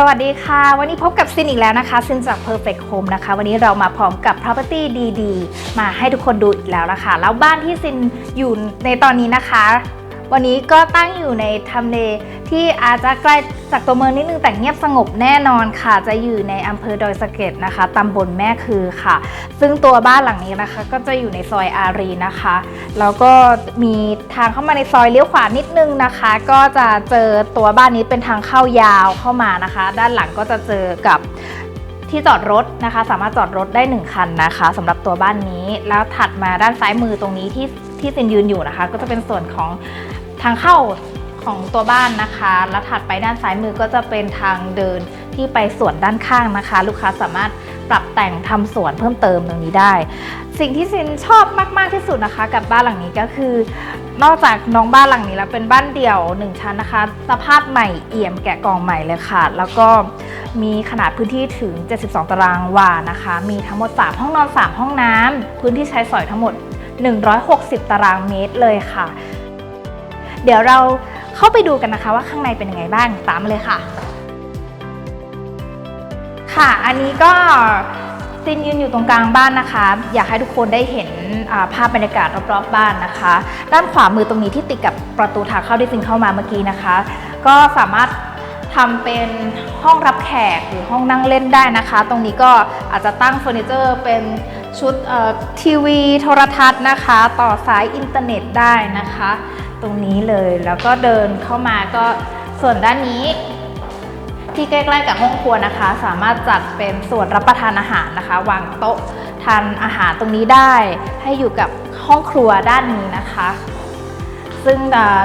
สวัสดีค่ะ วันนี้พบกับซินอีกแล้วนะคะซินจาก Perfect Home นะคะ วันนี้เรามาพร้อมกับ property ดีๆ มาให้ทุกคนดูอีกแล้วนะคะ แล้วบ้านที่ซินอยู่ในตอนนี้นะคะ วันนี้ก็ตั้งอยู่ในทำเลที่อาจจะใกล้จากตัวเมืองนิดนึงแต่เงียบสงบแน่นอนค่ะ จะอยู่ในอำเภอดอยสะเก็ดนะคะตำบลแม่คือค่ะ ซึ่งตัวบ้านหลังนี้นะคะ ก็จะอยู่ในซอยอารีนะคะ แล้วก็มีทางเข้ามาในซอยเลี้ยวขวานิดนึงนะคะ ก็จะเจอตัวบ้านนี้เป็นทางเข้ายาวเข้ามานะคะ ด้านหลังก็จะเจอกับที่จอดรถนะคะ สามารถจอดรถได้ 1 คันนะคะสำหรับตัวบ้านนี้แล้วถัดมาด้านซ้ายมือตรงนี้ที่ที่ซินยืนอยู่นะคะ ก็จะเป็นส่วนของ ทางเข้าของตัวบ้านนะคะ แล้วถัดไปด้านซ้ายมือก็จะเป็นทางเดินที่ไปสวนด้านข้างนะคะ ลูกค้าสามารถปรับแต่งทำสวนเพิ่มเติมตรงนี้ได้ สิ่งที่ซินชอบมากๆที่สุดนะคะ กับบ้านหลังนี้ก็คือ นอกจากน้องบ้านหลังนี้แล้วเป็นบ้านเดี่ยวหนึ่งชั้นนะคะ สภาพใหม่เอี่ยมแกะกล่องใหม่เลยค่ะ แล้วก็มีขนาดพื้นที่ถึง 72 ตารางวานะคะ มีทั้งหมด 3 ห้องนอน 3 ห้องน้ำพื้นที่ใช้สอยทั้งหมด 160 ตารางเมตรเลยค่ะ เดี๋ยวเราเข้าไปดูกันนะคะว่าข้างในเป็นยังไงบ้างตามเลยค่ะ ค่ะ อันนี้ก็ซินยืนอยู่ตรงกลางบ้านนะคะ อยากให้ทุกคนได้เห็นภาพบรรยากาศรอบๆบ้านนะคะ ด้านขวามือตรงนี้ที่ติดกับประตูทางเข้าที่ซินเข้ามาเมื่อกี้นะคะ ก็สามารถทำเป็นห้องรับแขกหรือห้องนั่งเล่นได้นะคะ ตรงนี้ก็อาจจะตั้งเฟอร์นิเจอร์เป็นชุดเอ่อทีวีโทรทัศน์นะคะ ต่อสายอินเทอร์เน็ตได้นะคะ ตรงนี้เลยแล้วก็เดินเข้ามาก็ส่วนด้านนี้ ที่ใกล้ๆกับห้องครัวนะคะ สามารถจัดเป็นส่วนรับประทานอาหารนะคะ วางโต๊ะทานอาหารตรงนี้ได้ ให้อยู่กับห้องครัวด้านนี้นะคะ ซึ่ง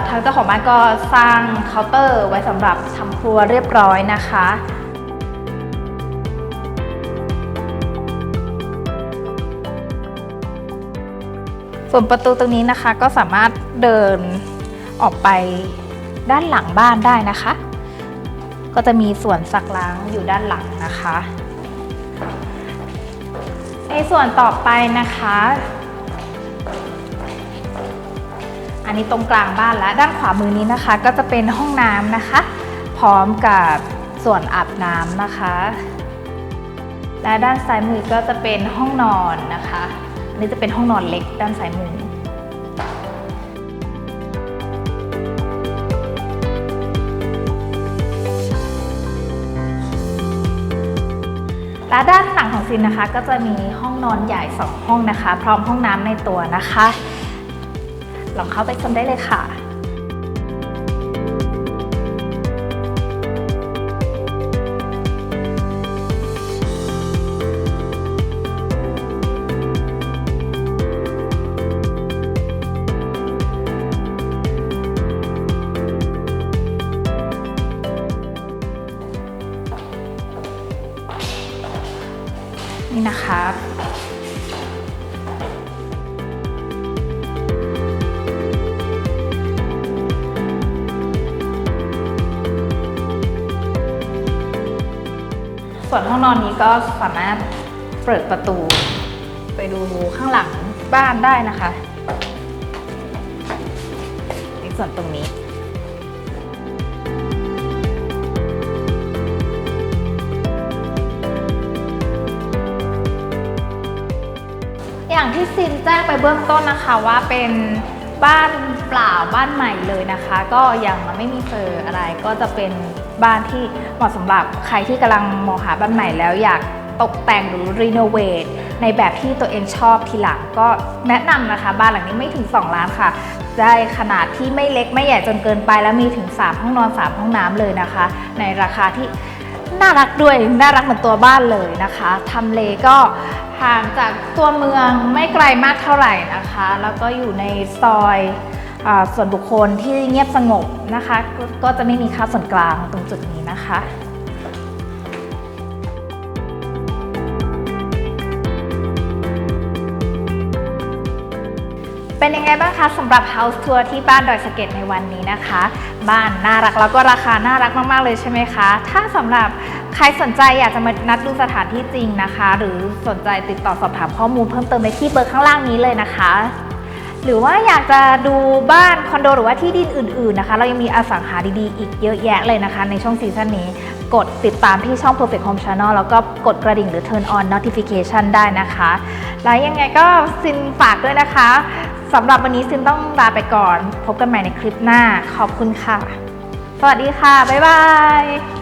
ทางเจ้าของบ้านก็สร้างเคาน์เตอร์ไว้สำหรับทำครัวเรียบร้อยนะคะ ส่วนประตูตรงนี้นะคะก็สามารถเดินออกไปด้านหลังบ้านได้นะคะ ก็จะมีส่วนซักล้างอยู่ด้านหลังนะคะ ในส่วนต่อไปนะคะ อันนี้ตรงกลางบ้านแล้วด้านขวามือนี้นะคะ ก็จะเป็นห้องน้ำนะคะ พร้อมกับส่วนอาบน้ำนะคะ และด้านซ้ายมือก็จะเป็นห้องนอนนะคะ นี่จะเป็นห้องนอนเล็กด้านซ้ายมือและด้านหลังของซินนะคะก็จะมีห้องนอนใหญ่ 2 ห้องนะคะ พร้อมห้องน้ำในตัวนะคะ ลองเข้าไปชมได้เลยค่ะ นี่นะคะส่วนห้องนอนนี้ก็สามารถเปิดประตู ไปดูข้างหลังบ้านได้นะคะในส่วนตรงนี้ อย่างที่ซินแจ้งไปเบื้องต้นนะคะว่าเป็นบ้านเปล่าบ้านใหม่เลยนะคะ ก็ยังไม่มีเฟอร์อะไร ก็จะเป็นบ้านที่เหมาะสำหรับใครที่กำลังมองหาบ้านใหม่แล้วอยากตกแต่งหรือรีโนเวทในแบบที่ตัวเองชอบทีหลังก็แนะนำนะคะ บ้านหลังนี้ไม่ถึง 2 ล้านค่ะ ได้ขนาดที่ไม่เล็กไม่ใหญ่จนเกินไป แล้วมีถึง 3 ห้องนอน 3 ห้องน้ำเลยนะคะ ในราคาที่ น่ารักด้วยน่ารักเหมือนตัวบ้านเลยนะคะทำเลก็ห่างจากตัวเมืองไม่ไกลมากเท่าไหร่นะคะ แล้วก็อยู่ในซอยอส่วนบุคคลที่เงียบสงบนะคะกก็จะไม่มีค่าส่วนกลางตรงจุดนี้นะคะเป็นยังไงบ้างคะสำหรับ House Tour ที่บ้านดอยสะเก็ดในวันนี้นะคะ บ้านน่ารักแล้วก็ราคาน่ารักมากๆเลยใช่ไหมคะ ถ้าสำหรับใครสนใจอยากจะมานัดดูสถานที่จริงนะคะ หรือสนใจติดต่อสอบถามข้อมูลเพิ่มเติมในที่เบอร์ข้างล่างนี้เลยนะคะหรือว่าอยากจะดูบ้านคอนโดหรือว่าที่ดินอื่นๆนะคะ เรายังมีอสังหาดีๆ อีกเยอะแยะเลยนะคะ ในช่วงซีซั่นนี้ กดติดตามที่ช่อง Perfect Home Channel แล้วก็กดกระดิ่งหรือ turn on notification ได้นะคะ แล้วยังไงก็ซินฝากด้วยนะคะ สำหรับวันนี้ซินต้องลาไปก่อน พบกันใหม่ในคลิปหน้า ขอบคุณค่ะ สวัสดีค่ะ บ๊ายบาย